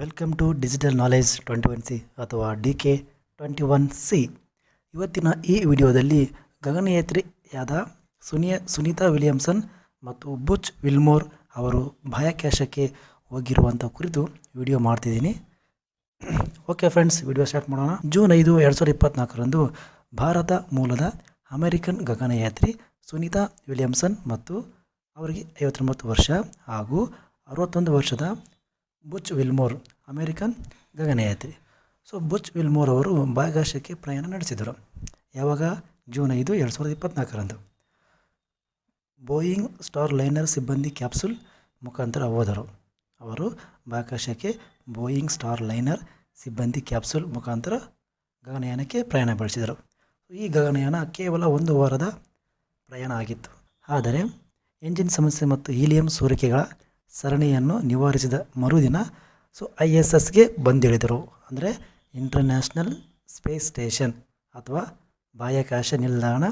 Welcome to digital knowledge twenty one C ಅಥವಾ D K twenty one C ಇವತ್ತಿನ ಈ ವಿಡಿಯೋದಲ್ಲಿ ಗಗನಯಾತ್ರಿಯಾದ ಸುನಿಯ, ಸುನೀತಾ ವಿಲಿಯಮ್ಸನ್ ಮತ್ತು ಬುಚ್ ವಿಲ್ಮೋರ್ ಅವರು ಬಾಹ್ಯಾಕಾಶಕ್ಕೆ ಹೋಗಿರುವಂಥ ಕುರಿತು ವಿಡಿಯೋ ಮಾಡ್ತಿದ್ದೀನಿ. ಓಕೆ ಫ್ರೆಂಡ್ಸ್, ವಿಡಿಯೋ ಸ್ಟಾರ್ಟ್ ಮಾಡೋಣ. ಜೂನ್ ಐದು ಎರಡು ಸಾವಿರದ ಇಪ್ಪತ್ತ್ನಾಲ್ಕರಂದು ಭಾರತ ಮೂಲದ ಅಮೆರಿಕನ್ ಗಗನಯಾತ್ರಿ ಸುನೀತಾ ವಿಲಿಯಮ್ಸನ್ ಮತ್ತು ಅವರಿಗೆ ಐವತ್ತೊಂಬತ್ತು ವರ್ಷ ಹಾಗೂ ಅರವತ್ತೊಂದು ವರ್ಷದ ಬುಚ್ ವಿಲ್ಮೋರ್, ಅಮೇರಿಕನ್ ಗಗನಯಾತ್ರಿ. ಸೊ, ಬುಚ್ ವಿಲ್ಮೋರ್ ಅವರು ಬಾಹ್ಯಾಕಾಶಕ್ಕೆ ಪ್ರಯಾಣ ನಡೆಸಿದರು. ಯಾವಾಗ? ಜೂನ್ ಐದು, ಎರಡು ಸಾವಿರದ ಇಪ್ಪತ್ತ್ನಾಲ್ಕರಂದು ಬೋಯಿಂಗ್ ಸ್ಟಾರ್ ಲೈನರ್ ಸಿಬ್ಬಂದಿ ಕ್ಯಾಪ್ಸುಲ್ ಮುಖಾಂತರ ಹೋದರು. ಅವರು ಬಾಹ್ಯಾಕಾಶಕ್ಕೆ ಬೋಯಿಂಗ್ ಸ್ಟಾರ್ ಲೈನರ್ ಸಿಬ್ಬಂದಿ ಕ್ಯಾಪ್ಸುಲ್ ಮುಖಾಂತರ ಗಗನಯಾನಕ್ಕೆ ಪ್ರಯಾಣ ಬೆಳೆಸಿದರು. ಈ ಗಗನಯಾನ ಕೇವಲ ಒಂದು ವಾರದ ಪ್ರಯಾಣ ಆಗಿತ್ತು. ಆದರೆ, ಎಂಜಿನ್ ಸಮಸ್ಯೆ ಮತ್ತು ಹೀಲಿಯಂ ಸೋರಿಕೆಗಳ ಸರಣಿಯನ್ನು ನಿವಾರಿಸಿದ ಮರುದಿನ ಸೊ, ಐ ಎಸ್ ಎಸ್ಗೆ ಬಂದಿಳಿದರು. ಅಂದರೆ ಇಂಟರ್ನ್ಯಾಷನಲ್ ಸ್ಪೇಸ್ ಸ್ಟೇಷನ್ ಅಥವಾ ಬಾಹ್ಯಾಕಾಶ ನಿಲ್ದಾಣ,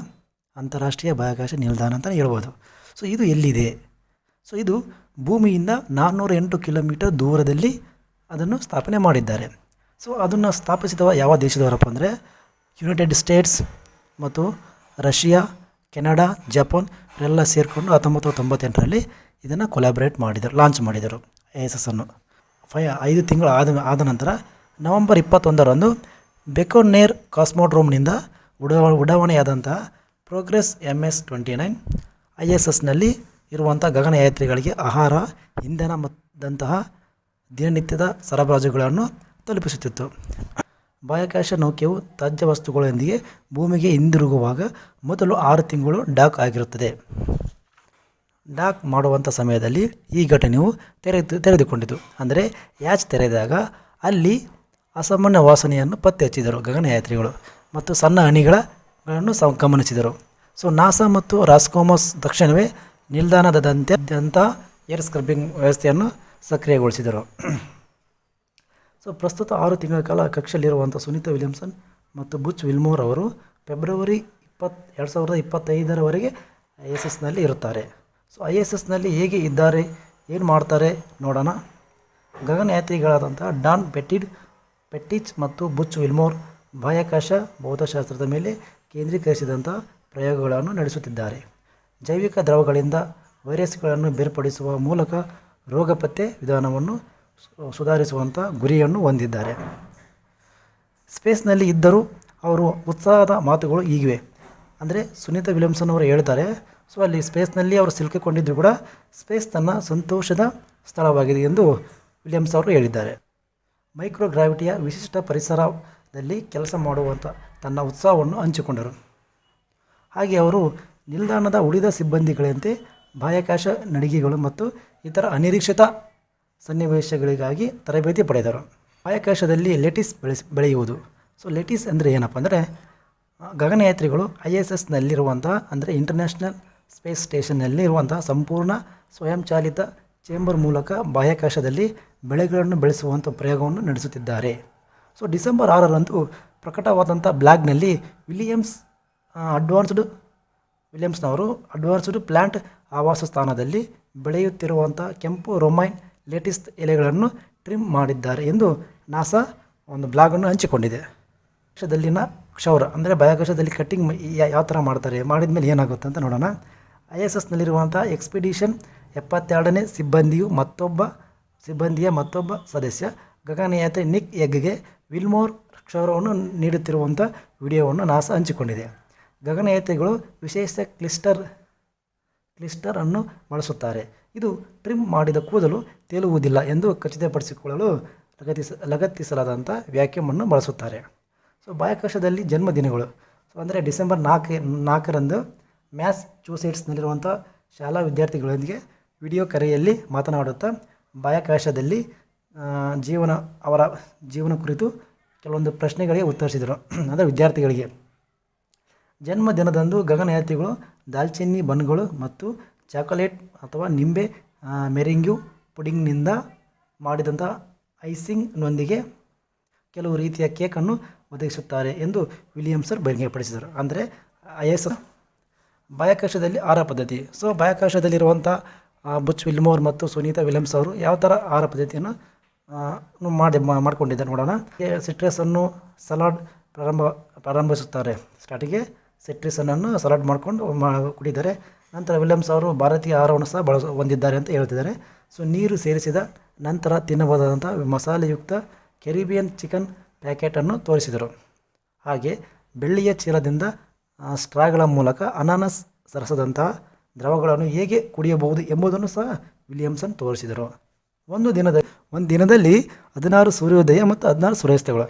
ಅಂತಾರಾಷ್ಟ್ರೀಯ ಬಾಹ್ಯಾಕಾಶ ನಿಲ್ದಾಣ ಅಂತ ಹೇಳ್ಬೋದು. ಸೊ, ಇದು ಎಲ್ಲಿದೆ? ಸೊ, ಇದು ಭೂಮಿಯಿಂದ ನಾನ್ನೂರ ಎಂಟು ಕಿಲೋಮೀಟರ್ ದೂರದಲ್ಲಿ ಅದನ್ನು ಸ್ಥಾಪನೆ ಮಾಡಿದ್ದಾರೆ. ಸೊ, ಅದನ್ನು ಸ್ಥಾಪಿಸಿದವ ಯಾವ ದೇಶದವರಪ್ಪ ಅಂದರೆ ಯುನೈಟೆಡ್ ಸ್ಟೇಟ್ಸ್ ಮತ್ತು ರಷ್ಯಾ ಕೆನಡಾ, ಜಪಾನ್ ಇವರೆಲ್ಲ ಸೇರಿಕೊಂಡು ಹತ್ತೊಂಬತ್ತು ತೊಂಬತ್ತೆಂಟರಲ್ಲಿ ಇದನ್ನು ಕೊಲಾಬ್ರೇಟ್ ಮಾಡಿದರು ಲಾಂಚ್ ಮಾಡಿದರು ಐ ಎಸ್ ಎಸ್ ಅನ್ನು. ಫೈ ಐದು ತಿಂಗಳು ಆದ ಆದ ನಂತರ ನವಂಬರ್ ಇಪ್ಪತ್ತೊಂದರಂದು ಬೆಕೋನೇರ್ ಕಾಸ್ಮೋಡ್ರೋಮ್ನಿಂದ ಉಡಾವ ಉಡಾವಣೆಯಾದಂತಹ Progress M S twenty nine I S ಎಸ್ನಲ್ಲಿ ಇರುವಂಥ ಗಗನಯಾತ್ರಿಗಳಿಗೆ ಆಹಾರ, ಇಂಧನ ಮತ್ತಂತಹ ದಿನನಿತ್ಯದ ಸರಬರಾಜುಗಳನ್ನು ತಲುಪಿಸುತ್ತಿತ್ತು. ಬಾಹ್ಯಾಕಾಶ ನೌಕೆಯು ತ್ಯಾಜ್ಯ ವಸ್ತುಗಳೊಂದಿಗೆ ಭೂಮಿಗೆ ಹಿಂದಿರುಗುವಾಗ ಮೊದಲು ಆರು ತಿಂಗಳು ಡಾಕ್ ಆಗಿರುತ್ತದೆ. ಡಾಕ್ ಮಾಡುವಂಥ ಸಮಯದಲ್ಲಿ ಈ ಘಟನೆಯು ತೆರೆದು, ತೆರೆದುಕೊಂಡಿತು. ಅಂದರೆ ಯಾಚ್ ತೆರೆದಾಗ ಅಲ್ಲಿ ಅಸಾಮಾನ್ಯ ವಾಸನೆಯನ್ನು ಪತ್ತೆ ಹಚ್ಚಿದರು ಗಗನಯಾತ್ರಿಗಳು ಮತ್ತು ಸಣ್ಣ ಅಣಿಗಳನ್ನು ಸ, ಗಮನಿಸಿದರು. ಸೊ, ನಾಸಾ ಮತ್ತು ರಾಸ್ಕೋಮಸ್ ತಕ್ಷಣವೇ ಅತ್ಯಂತ ಏರ್ ಸ್ಕ್ರಬ್ಬಿಂಗ್ ವ್ಯವಸ್ಥೆಯನ್ನು ಸಕ್ರಿಯಗೊಳಿಸಿದರು. ಸೊ ಪ್ರಸ್ತುತ ಆರು ತಿಂಗಳ ಕಾಲ ಕಕ್ಷೆಯಲ್ಲಿರುವಂಥ ಸುನೀತಾ ವಿಲಿಯಮ್ಸನ್ ಮತ್ತು ಬುಚ್ ವಿಲ್ಮೋರ್ ಅವರು ಫೆಬ್ರವರಿ ಇಪ್ಪತ್ತು ಎರಡು ಸಾವಿರದ ಇಪ್ಪತ್ತೈದರವರೆಗೆ ಐ ಎಸ್ ಎಸ್ನಲ್ಲಿ ಇರುತ್ತಾರೆ. ಸೊ ಐ ಎಸ್ ಎಸ್ನಲ್ಲಿ ಹೇಗೆ ಇದ್ದಾರೆ, ಏನು ಮಾಡ್ತಾರೆ ನೋಡೋಣ. ಗಗನಯಾತ್ರಿಗಳಾದಂತಹ ಡಾನ್ ಪೆಟ್ಟಿಡ್, ಪೆಟ್ಟಿಚ್ ಮತ್ತು ಬುಚ್ ವಿಲ್ಮೋರ್ ಬಾಹ್ಯಾಕಾಶ ಭೌತಶಾಸ್ತ್ರದ ಮೇಲೆ ಕೇಂದ್ರೀಕರಿಸಿದಂಥ ಪ್ರಯೋಗಗಳನ್ನು ನಡೆಸುತ್ತಿದ್ದಾರೆ. ಜೈವಿಕ ದ್ರವಗಳಿಂದ ವೈರಸ್ಗಳನ್ನು ಬೇರ್ಪಡಿಸುವ ಮೂಲಕ ರೋಗ ಪತ್ತೆ ವಿಧಾನವನ್ನು ಸುಧಾರಿಸುವಂಥ ಗುರಿಯನ್ನು ಹೊಂದಿದ್ದಾರೆ. ಸ್ಪೇಸ್ನಲ್ಲಿ ಇದ್ದರೂ ಅವರು ಉತ್ಸಾಹದ ಮಾತುಗಳು ಈಗಿವೆ. ಅಂದರೆ ಸುನೀತಾ ವಿಲಿಯಮ್ಸನ್ ಅವರು ಹೇಳ್ತಾರೆ, ಸೊ ಅಲ್ಲಿ ಸ್ಪೇಸ್ನಲ್ಲಿ ಅವರು ಸಿಲುಕಿಕೊಂಡಿದ್ದರೂ ಕೂಡ ಸ್ಪೇಸ್ ತನ್ನ ಸಂತೋಷದ ಸ್ಥಳವಾಗಿದೆ ಎಂದು ವಿಲಿಯಮ್ಸ್ ಅವರು ಹೇಳಿದ್ದಾರೆ. ಮೈಕ್ರೋಗ್ರಾವಿಟಿಯ ವಿಶಿಷ್ಟ ಪರಿಸರದಲ್ಲಿ ಕೆಲಸ ಮಾಡುವಂಥ ತನ್ನ ಉತ್ಸಾಹವನ್ನು ಹಂಚಿಕೊಂಡರು. ಹಾಗೆ ಅವರು ನಿಲ್ದಾಣದ ಉಳಿದ ಸಿಬ್ಬಂದಿಗಳಂತೆ ಬಾಹ್ಯಾಕಾಶ ನಡಿಗೆಗಳು ಮತ್ತು ಇತರ ಅನಿರೀಕ್ಷಿತ ಸನ್ನಿವೇಶಗಳಿಗಾಗಿ ತರಬೇತಿ ಪಡೆದರು. ಬಾಹ್ಯಾಕಾಶದಲ್ಲಿ ಲೆಟಿಸ್ ಬೆಳೆಸ್ ಬೆಳೆಯುವುದು. ಸೊ, ಲೆಟಿಸ್ ಅಂದರೆ ಏನಪ್ಪ ಅಂದರೆ ಗಗನಯಾತ್ರಿಗಳು ಐ ಎಸ್ ಎಸ್ನಲ್ಲಿರುವಂಥ ಅಂದರೆ ಇಂಟರ್ನ್ಯಾಷನಲ್ ಸ್ಪೇಸ್ ಸ್ಟೇಷನ್ನಲ್ಲಿ ಇರುವಂಥ ಸಂಪೂರ್ಣ ಸ್ವಯಂಚಾಲಿತ ಚೇಂಬರ್ ಮೂಲಕ ಬಾಹ್ಯಾಕಾಶದಲ್ಲಿ ಬೆಳೆಗಳನ್ನು ಬೆಳೆಸುವಂಥ ಪ್ರಯೋಗವನ್ನು ನಡೆಸುತ್ತಿದ್ದಾರೆ. ಸೊ, ಡಿಸೆಂಬರ್ ಆರರಂದು ಪ್ರಕಟವಾದಂಥ ಬ್ಲಾಗ್ನಲ್ಲಿ ವಿಲಿಯಮ್ಸ್ ಅಡ್ವಾನ್ಸ್ಡ್ ವಿಲಿಯಮ್ಸ್ನವರು ಅಡ್ವಾನ್ಸ್ಡ್ ಪ್ಲ್ಯಾಂಟ್ ಆವಾಸ ಸ್ಥಾನದಲ್ಲಿ ಬೆಳೆಯುತ್ತಿರುವಂಥ ಕೆಂಪು ರೊಮೈನ್ ಲೇಟಿಸ್ ಎಲೆಗಳನ್ನು ಟ್ರಿಮ್ ಮಾಡಿದ್ದಾರೆ ಎಂದು ನಾಸಾ ಒಂದು ಬ್ಲಾಗನ್ನು ಹಂಚಿಕೊಂಡಿದೆ. ಕ್ಷದಲ್ಲಿನ ಕ್ಷೌರ ಅಂದರೆ ಬಾಹ್ಯಾಕಾಶದಲ್ಲಿ ಕಟ್ಟಿಂಗ್ ಯಾವ ಥರ ಮಾಡ್ತಾರೆ, ಮಾಡಿದ ಮೇಲೆ ಏನಾಗುತ್ತೆ ಅಂತ ನೋಡೋಣ. ಐ ಎಸ್ ಎಸ್ನಲ್ಲಿರುವಂಥ ಎಕ್ಸ್ಪಿಡಿಷನ್ ಎಪ್ಪತ್ತೆರಡನೇ ಸಿಬ್ಬಂದಿಯು ಮತ್ತೊಬ್ಬ ಸಿಬ್ಬಂದಿಯ ಮತ್ತೊಬ್ಬ ಸದಸ್ಯ. ಗಗನಯಾತ್ರಿ ನಿಕ್ ಎಗ್ಗೆ ವಿಲ್ಮೋರ್ ಕ್ಷೌರವನ್ನು ನೀಡುತ್ತಿರುವಂಥ ವಿಡಿಯೋವನ್ನು ನಾಸಾ ಹಂಚಿಕೊಂಡಿದೆ. ಗಗನಯಾತ್ರಿಗಳು ವಿಶೇಷ ಕ್ಲಿಸ್ಟರ್ ಕ್ಲಿಸ್ಟರ್ ಅನ್ನು ಬಳಸುತ್ತಾರೆ. ಇದು ಟ್ರಿಮ್ ಮಾಡಿದ ಕೂದಲು ತೇಲುವುದಿಲ್ಲ ಎಂದು ಖಚಿತಪಡಿಸಿಕೊಳ್ಳಲು ಲಗತ್ತಿಸ ಲಗತ್ತಿಸಲಾದಂಥ ವ್ಯಾಕ್ಯೂಮನ್ನು ಬಳಸುತ್ತಾರೆ. ಸೊ ಬಾಹ್ಯಾಕಾಶದಲ್ಲಿ ಜನ್ಮದಿನಗಳು ಸೊ ಅಂದರೆ ಡಿಸೆಂಬರ್ ನಾಲ್ಕು, ನಾಲ್ಕರಂದು ಮ್ಯಾಥ್ಸ್ ಚೂಸೈಟ್ಸ್ನಲ್ಲಿರುವಂಥ ಶಾಲಾ ವಿದ್ಯಾರ್ಥಿಗಳೊಂದಿಗೆ ವಿಡಿಯೋ ಕರೆಯಲ್ಲಿ ಮಾತನಾಡುತ್ತಾ ಬಾಹ್ಯಾಕಾಶದಲ್ಲಿ ಜೀವನ, ಅವರ ಜೀವನ ಕುರಿತು ಕೆಲವೊಂದು ಪ್ರಶ್ನೆಗಳಿಗೆ ಉತ್ತರಿಸಿದರು. ಅಂದರೆ ವಿದ್ಯಾರ್ಥಿಗಳಿಗೆ. ಜನ್ಮದಿನದಂದು ಗಗನಯಾತ್ರಿಗಳು, ದಾಲ್ಚಿನ್ನಿ ಬನ್ಗಳು ಮತ್ತು ಚಾಕೊಲೇಟ್ ಅಥವಾ ನಿಂಬೆ ಮೆರಿಂಗ್ಯೂ ಪುಡಿಂಗ್ನಿಂದ ಮಾಡಿದಂಥ ಐಸಿಂಗ್ನೊಂದಿಗೆ ಕೆಲವು ರೀತಿಯ ಕೇಕನ್ನು ಒದಗಿಸುತ್ತಾರೆ ಎಂದು ವಿಲಿಯಮ್ಸರ್ ಬಹಿರಂಗಪಡಿಸಿದರು ಅಂದರೆ ಐಎಸ್ ಎಸ್ ಬಾಹ್ಯಾಕಾಶದಲ್ಲಿ ಆಹಾರ ಪದ್ಧತಿ. ಸೊ ಬಾಹ್ಯಾಕಾಶದಲ್ಲಿರುವಂಥ ಬುಚ್ ವಿಲ್ಮೋರ್ ಮತ್ತು ಸುನೀತಾ ವಿಲಿಯಮ್ಸ್ ಅವರು ಯಾವ ಥರ ಆಹಾರ ಪದ್ಧತಿಯನ್ನು ಮಾಡಿ ಮಾಡಿಕೊಂಡಿದ್ದಾರೆ ನೋಡೋಣ. ಸಿಟ್ರಸನ್ನು ಸಲಾಡ್ ಪ್ರಾರಂಭ, ಪ್ರಾರಂಭಿಸುತ್ತಾರೆ. ಸ್ಟಾರ್ಟಿಗೆ ಸಿಟ್ರಿಸನನ್ನು ಸಲಾಡ್ ಮಾಡಿಕೊಂಡು ಕುಡಿದರೆ ನಂತರ ವಿಲಿಯಮ್ಸ್ ಅವರು ಭಾರತೀಯ ಆಹಾರವನ್ನು ಸಹ ಬಳಸ ಹೊಂದಿದ್ದಾರೆ ಅಂತ ಹೇಳ್ತಿದ್ದಾರೆ. ಸೊ, ನೀರು ಸೇರಿಸಿದ ನಂತರ ತಿನ್ನಬಹುದಾದಂಥ ಮಸಾಲೆಯುಕ್ತ ಕೆರಿಬಿಯನ್ ಚಿಕನ್ ಪ್ಯಾಕೆಟನ್ನು ತೋರಿಸಿದರು. ಹಾಗೆ ಬೆಳ್ಳಿಯ ಚೀಲದಿಂದ ಸ್ಟ್ರಾಗಳ ಮೂಲಕ ಅನಾನಸ್ ಸರಸದಂತಹ ದ್ರವಗಳನ್ನು ಹೇಗೆ ಕುಡಿಯಬಹುದು ಎಂಬುದನ್ನು ಸಹ ವಿಲಿಯಮ್ಸನ್ ತೋರಿಸಿದರು. ಒಂದು ದಿನದ, ಒಂದು ದಿನದಲ್ಲಿ ಹದಿನಾರು ಸೂರ್ಯೋದಯ ಮತ್ತು ಹದಿನಾರು ಸೂರ್ಯಾಸ್ತಗಳು.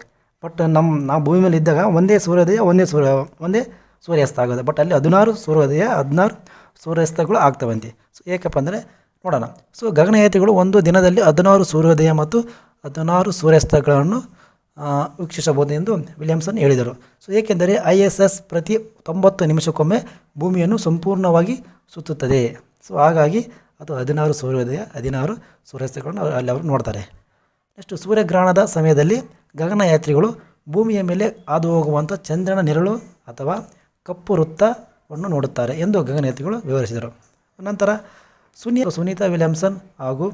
ಬಟ್ ನಮ್ಮ ನಾವು ಭೂಮಿ ಮೇಲೆ ಇದ್ದಾಗ ಒಂದೇ ಸೂರ್ಯೋದಯ, ಒಂದೇ ಸೂರ್ಯ, ಒಂದೇ ಸೂರ್ಯಾಸ್ತ ಆಗೋದು. ಬಟ್ ಅಲ್ಲಿ ಹದಿನಾರು ಸೂರ್ಯೋದಯ, ಹದಿನಾರು ಸೂರ್ಯಾಸ್ತಗಳು ಆಗ್ತವಂತೆ. ಸೊ ಏಕಪ್ಪ ಅಂದರೆ ನೋಡೋಣ. ಸೊ ಗಗನಯಾತ್ರಿಗಳು ಒಂದು ದಿನದಲ್ಲಿ ಹದಿನಾರು ಸೂರ್ಯೋದಯ ಮತ್ತು ಹದಿನಾರು ಸೂರ್ಯಾಸ್ತಗಳನ್ನು ವೀಕ್ಷಿಸಬಹುದು ಎಂದು ವಿಲಿಯಮ್ಸನ್ ಹೇಳಿದರು. ಸೊ ಏಕೆಂದರೆ ಐ ಎಸ್ ಎಸ್ ಪ್ರತಿ ತೊಂಬತ್ತು ನಿಮಿಷಕ್ಕೊಮ್ಮೆ ಭೂಮಿಯನ್ನು ಸಂಪೂರ್ಣವಾಗಿ ಸುತ್ತುತ್ತದೆ. ಸೊ ಹಾಗಾಗಿ ಅದು ಹದಿನಾರು ಸೂರ್ಯೋದಯ, ಹದಿನಾರು ಸೂರ್ಯಾಸ್ತಗಳನ್ನು ಅಲ್ಲಿ ಅವರು ನೋಡ್ತಾರೆ. ನೆಕ್ಸ್ಟ್ ಸೂರ್ಯಗ್ರಹಣದ ಸಮಯದಲ್ಲಿ ಗಗನಯಾತ್ರಿಗಳು ಭೂಮಿಯ ಮೇಲೆ ಹಾದು ಹೋಗುವಂಥ ಚಂದ್ರನ ನೆರಳು ಅಥವಾ ಕಪ್ಪು ವೃತ್ತವನ್ನು ನೋಡುತ್ತಾರೆ ಎಂದು ಗಗನಯಾತ್ರಿಗಳು ವಿವರಿಸಿದರು. ನಂತರ ಸುನಿ ಸುನೀತಾ ವಿಲಿಯಮ್ಸನ್ ಹಾಗೂ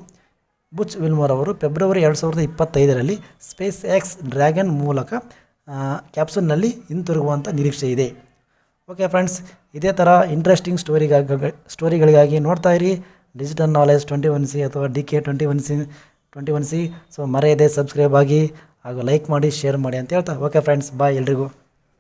ಬುಚ್ ವಿಲ್ಮೋರ್ ಅವರು ಫೆಬ್ರವರಿ ಎರಡು ಸಾವಿರದ ಇಪ್ಪತ್ತೈದರಲ್ಲಿ ಸ್ಪೇಸ್ ಎಕ್ಸ್ ಡ್ರ್ಯಾಗನ್ ಮೂಲಕ ಕ್ಯಾಪ್ಸೂಲ್ನಲ್ಲಿ ಹಿಂತಿರುಗುವಂಥ ನಿರೀಕ್ಷೆ ಇದೆ. ಓಕೆ ಫ್ರೆಂಡ್ಸ್, ಇದೇ ಥರ ಇಂಟ್ರೆಸ್ಟಿಂಗ್ ಸ್ಟೋರಿಗಾಗಿ ಸ್ಟೋರಿಗಳಿಗಾಗಿ ನೋಡ್ತಾ ಇರಿ. Digital knowledge twenty one C ಅಥವಾ D K twenty one C, twenty one C. So ಮರೆಯದೆ ಸಬ್ಸ್ಕ್ರೈಬ್ ಆಗಿ ಹಾಗೂ ಲೈಕ್ ಮಾಡಿ, ಶೇರ್ ಮಾಡಿ ಅಂತ ಹೇಳ್ತಾ. ಓಕೆ ಫ್ರೆಂಡ್ಸ್, ಬಾಯ್ ಎಲ್ರಿಗೂ.